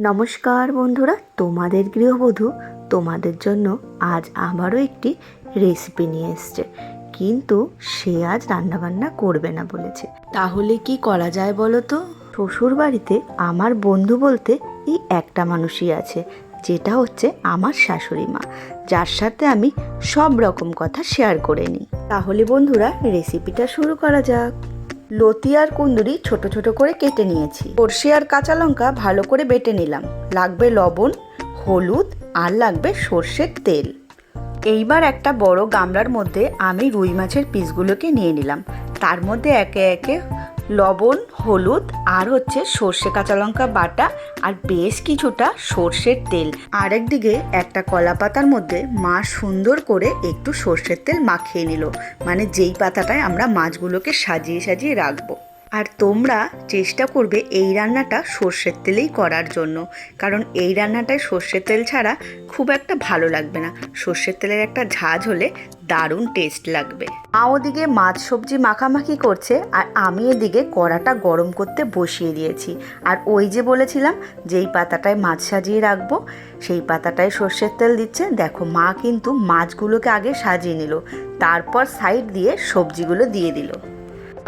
নমস্কার বন্ধুরা, তোমাদের গৃহবধূ তোমাদের জন্য আজ আবারও একটি রেসিপি নিয়ে এসছে। কিন্তু সে আজ রান্নাবান্না করবে না বলেছে। তাহলে কি করা যায় বলো তো? শ্বশুর বাড়িতে আমার বন্ধু বলতে এই একটা মানুষই আছে, যেটা হচ্ছে আমার শাশুড়ি মা, যার সাথে আমি সব রকম কথা শেয়ার করে নিই। তাহলে বন্ধুরা রেসিপিটা শুরু করা যাক। লতি আর কুন্দুরি ছোট ছোট করে কেটে নিয়েছি। সর্ষে আর কাঁচা লঙ্কা ভালো করে বেটে নিলাম। লাগবে লবণ, হলুদ আর লাগবে সর্ষের তেল। এইবার একটা বড় গামলার মধ্যে আমি রুই মাছের পিসগুলোকে নিয়ে নিলাম। তার মধ্যে একে একে লবণ, হলুদ আর হচ্ছে সর্ষে কাঁচা লঙ্কা বাটা আর বেশ কিছুটা সর্ষের তেল। আর একদিকে একটা কলা পাতার মধ্যে মা সুন্দর করে একটু সর্ষের তেল মাখিয়ে নিল। মানে যেই পাতাটায় আমরা মাছগুলোকে সাজিয়ে সাজিয়ে রাখব। আর তোমরা চেষ্টা করবে এই রান্নাটা সর্ষের তেলেই করার জন্য। কারণ এই রান্নাটায় সর্ষের তেল ছাড়া খুব একটা ভালো লাগবে না। সর্ষের তেলের একটা ঝাঁজ হলে দারুণ টেস্ট লাগবে। মা ওদিকে মাছ সবজি মাখামাখি করছে আর আমি এদিকে কড়াটা গরম করতে বসিয়ে দিয়েছি। আর ওই যে বলেছিলাম, যেই পাতাটায় মাছ সাজিয়ে রাখব, সেই পাতাটায় সর্ষের তেল দিচ্ছে। দেখো, মা কিন্তু মাছগুলোকে আগে সাজিয়ে নিল, তারপর সাইড দিয়ে সবজিগুলো দিয়ে দিল।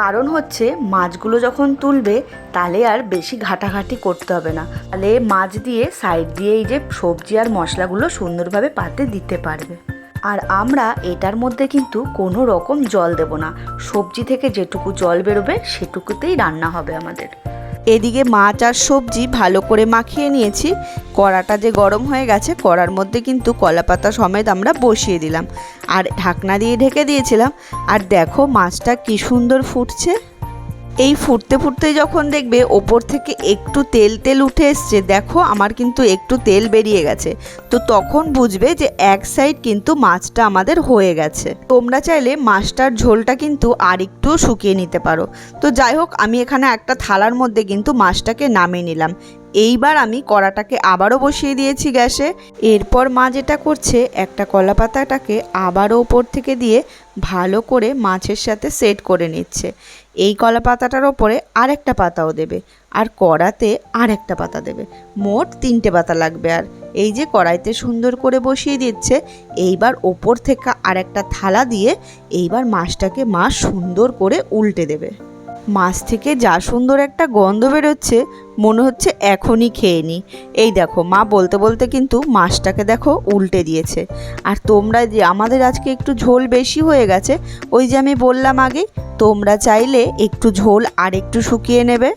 কারণ হচ্ছে মাছগুলো যখন তুলবে তাহলে আর বেশি ঘাটাঘাটি করতে হবে না। তাহলে মাছ দিয়ে সাইড দিয়ে এই যে সবজি আর মশলাগুলো সুন্দরভাবে পাতে দিতে পারবে। আর আমরা এটার মধ্যে কিন্তু কোনো রকম জল দেব না। সবজি থেকে যেটুকু জল বেরোবে সেটুকুতেই রান্না হবে আমাদের। এদিকে মাছ আর সবজি ভালো করে মাখিয়ে নিয়েছি। কড়াটা যে গরম হয়ে গেছে, কড়ার মধ্যে কিন্তু কলা পাতা সমেত আমরা বসিয়ে দিলাম। আর ঢাকনা দিয়ে ঢেকে দিয়েছিলাম। আর দেখো মাছটা কি সুন্দর ফুটছে। এই ফুটতে ফুটতে যখন দেখবে ওপর থেকে একটু তেল তেল উঠে এসছে, দেখো আমার কিন্তু একটু তেল বেরিয়ে গেছে। তো তখন বুঝবে যে এক সাইড কিন্তু মাছটা আমাদের হয়ে গেছে। তোমরা চাইলে মাছটার ঝোলটা কিন্তু আর একটু শুকিয়ে নিতে পারো। তো যাই হোক, আমি এখানে একটা থালার মধ্যে কিন্তু মাছটাকে নামিয়ে নিলাম। এইবার আমি কড়াটাকে আবারও বসিয়ে দিয়েছি গ্যাসে। এরপর মা যেটা করছে, একটা কলা পাতাটাকে আবারও ওপর থেকে দিয়ে ভালো করে মাছের সাথে সেট করে নিচ্ছে। এই কলা পাতাটার ওপরে আরেকটা পাতাও দেবে, আর কড়াতে আরেকটা পাতা দেবে। মোট তিনটে পাতা লাগবে আর। এই যে কড়াইতে সুন্দর করে বসিয়ে দিচ্ছে, এইবার ওপর থেকে আরেকটা থালা দিয়ে এইবার মাছটাকে মা সুন্দর করে উল্টে দেবে। মাছ থেকে যা সুন্দর একটা গন্ধ বেরোচ্ছে, মনে হচ্ছে এখনই খেয়ে নি। এই দেখো, মা বলতে বলতে কিন্তু মাছটাকে দেখো উল্টে দিয়েছে। আর তোমরা যে আমাদের আজকে একটু ঝোল বেশি হয়ে গেছে, ওই যে আমি বললাম আগে তোমরা চাইলে একটু ঝোল আর একটু শুকিয়ে নেবে।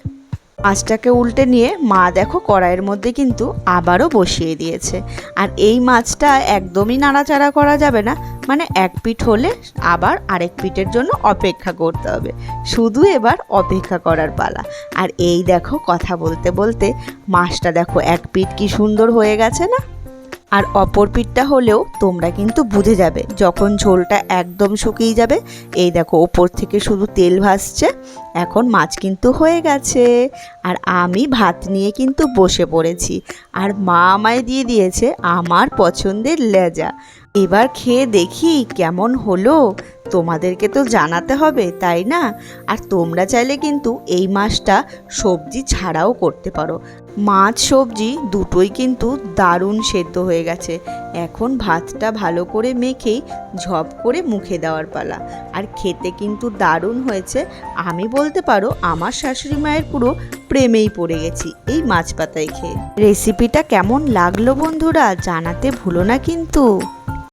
মাছটাকে উল্টে নিয়ে মা দেখো কড়াইয়ের মধ্যে কিন্তু আবারও বসিয়ে দিয়েছে। আর এই মাছটা একদমই নাড়াচাড়া করা যাবে না মানে এক পিঠ হলে আবার আরেক পিঠের জন্য অপেক্ষা করতে হবে। শুধু এবার অপেক্ষা করার পালা। আর এই দেখো কথা বলতে বলতে মাছটা দেখো এক পিঠ কি সুন্দর হয়ে গেছে না? আর অপর পিঠটা হলেও তোমরা কিন্তু বুঝে যাবে, যখন ঝোলটা একদম শুকিয়ে যাবে। এই দেখো, ওপর থেকে শুধু তেল ভাসছে, এখন মাছ কিন্তু হয়ে গেছে। আর আমি ভাত নিয়ে কিন্তু বসে পড়েছি। আর মা আমায় দিয়ে দিয়েছে আমার পছন্দের লেজা। এবার খেয়ে দেখি কেমন হলো। তোমাদেরকে তো জানাতে হবে, তাই না? আর তোমরা চাইলে কিন্তু এই মাছটা সবজি ছাড়াও করতে পারো। মাছ, সবজি দুটোই কিন্তু দারুণ সেদ্ধ হয়ে গেছে। এখন ভাতটা ভালো করে মেখেই ঝপ করে মুখে দেওয়ার পালা। আর খেতে কিন্তু দারুণ হয়েছে। আমি বলতে পারো, আমার শাশুড়ি মায়ের পুরো প্রেমেই পড়ে গেছি এই মাছ পাতায় খেয়ে। রেসিপিটা কেমন লাগল বন্ধুরা, জানাতে ভুলো না কিন্তু।